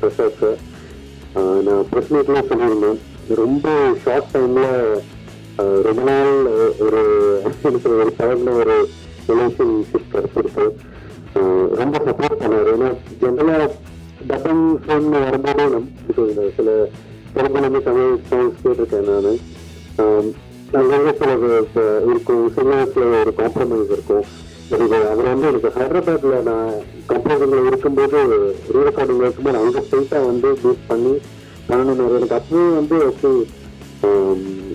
Pressures நான் press மீட்லாம் சொல்லியிருந்தேன். ரொம்ப ஷார்ட் டைமில் ரொம்ப நாள் ஒரு எனக்கு ஒரு டைமில் ஒரு ரிலேஷன்ஷிப் கிடைச்சிருக்கு ரொம்ப சப்போர்ட் பண்ணார். ஏன்னா ஜென்ரலாக டபன் ஃபோன் வரும்போதே நம்ம சில பெரும்பாலுமே தமிழ் சாங்ஸ் கேட்டிருக்கேன் நான். அங்கங்கே சில இருக்கும் சில ஒரு காம்ப்ரமைஸ் இருக்கும். அவர் வந்து எனக்கு ஹைதராபாத்ல நான் கம்போசிங்ல இருக்கும்போது ரீ ரெக்கார்டிங்ல இருக்கும்போது அங்க ஸ்ட்ரெயிட்டா வந்து பீட் பண்ணி பண்ணணும் எனக்கு அப்பவே வந்து ஓகே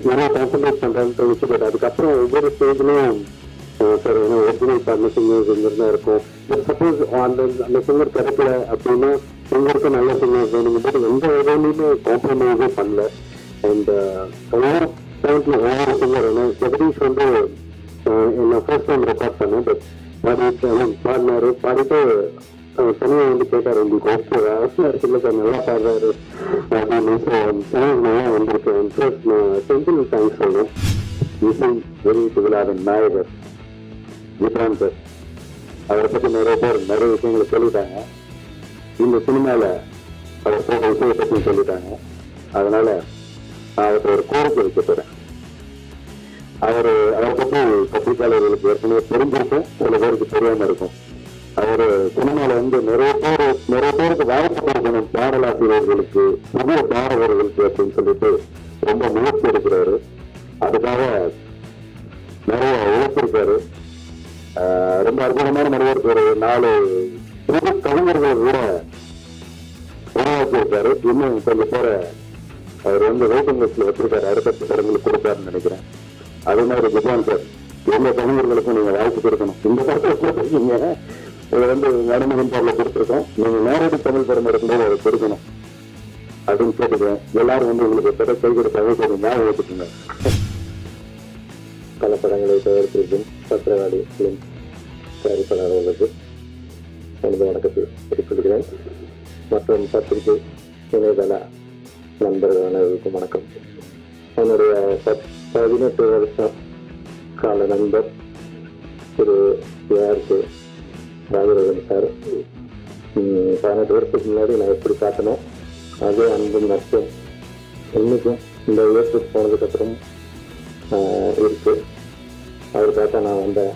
நிறைய கான்சன்ட்ரேட் பண்றேன்னு தோணுச்சு பட் அதுக்கப்புறம் ஒவ்வொரு ஸ்டேஜ்லயும் சார் ஏன்னா ஒரிஜினல் பாடின சிங்கர் இங்க தான் இருக்கும். பட் சப்போஸ் அந்த அந்த சிங்கர் கிடைக்கல அப்படின்னா சிங்கருக்கு நல்ல சிங்கர் வேணுங்கிறது எந்த வகையிலுமே காம்ப்ரமைஸே பண்ணல. அண்ட் ஒவ்வொரு பாயிண்ட்ல ஒவ்வொரு சிங்கர் ஏன்னா ஜெகதீஷ் வந்து அஹ், என்ன ஃபர்ஸ்ட் டைம் ரெக்கார்ட் பண்ணேன் பட் பாடிட்டு பாடினாரு பாடிட்டு தனியாக வந்து கேட்டார் உங்களுக்கு ஓகே இருக்குல்ல சார் நல்லா பாடுறாரு. அப்படின்னு ஸோ சாங் நல்லா வந்திருக்கு. ஃபர்ஸ்ட் நான் சென்டிமெண்ட் தேங்க்ஸ் சொல்றேன் இசை வெளியீட்டு விழாவின் நாயகர் விக்ராந்த் சார் அவரை பற்றி நிறைய பேர் நிறைய விஷயங்களை சொல்லிட்டாங்க. இந்த சினிமாவில் அவர் போட்ட விஷயத்தை பத்தி சொல்லிட்டாங்க. அதனால நான் அவர்கிட்ட ஒரு கோரிக்கை வைக்க போறேன். அவர் அவரை பற்றி பத்திரிகையாளர்களுக்கு ஏற்கனவே தெரிஞ்சிருக்கும். சில பேருக்கு தெரியாம இருக்கும். அவர் சினிமால வந்து நிறைய பேர் நிறைய பேருக்கு வாய்ப்பு கொடுக்கணும். பாடலாசிரியர்களுக்கு புதிய பாடகர்களுக்கு அப்படின்னு சொல்லிட்டு ரொம்ப முயற்சி எடுக்கிறாரு. அதுக்காக நிறைய உழைச்சிருக்காரு. ஆஹ் ரொம்ப அற்புதமான மனிதருக்கு ஒரு நாலு புது கலைஞர்கள் கூட உருவாக்கியிருக்காரு. இன்னும் கொஞ்சம் பேரை அவர் வந்து வெயிட்டிங் லிஸ்ட்ல வச்சிருக்காரு. அடுத்த படங்களுக்கு கொடுப்பாருன்னு நினைக்கிறேன். அதே மாதிரி விஜயான் சார் எல்லா கலைஞர்களுக்கும் நீங்க வாய்ப்பு கொடுக்கணும். இந்த படத்தை கொடுத்துருக்கீங்க இதை வந்து நடுமுகம் பாடல கொடுத்துருக்கோம். நீங்க நேரடி தமிழ் படம் இருக்கும்போது அதை கொடுக்கணும் அப்படின்னு கேட்டுக்கிறேன். எல்லாரும் வந்து உங்களுக்கு பெற செய்கிற தகவல் ஞாபகம் வச்சுக்கோங்க பல படங்களை தயாரித்திருக்கும் பத்திரவாடி பிலிம் தயாரிப்பாளர்களுக்கு எனது வணக்கத்தை குறிப்பிடுகிறேன் மற்றும் பத்திரிகை இணையதள நண்பர்கள் வணக்கம். என்னுடைய பதினெட்டு வருஷம் கால நண்பர் திரு யாருக்கு ராஜரவன் சார். பதினெட்டு வருஷத்துக்கு முன்னாடி நான் எப்படி காட்டினோம் அதே அன்பும் நட்பும் இன்னைக்கும் இந்த உயர்த்துக்கு போனதுக்கப்புறம் இருக்குது அவர் பார்த்தா நான் வந்தேன்.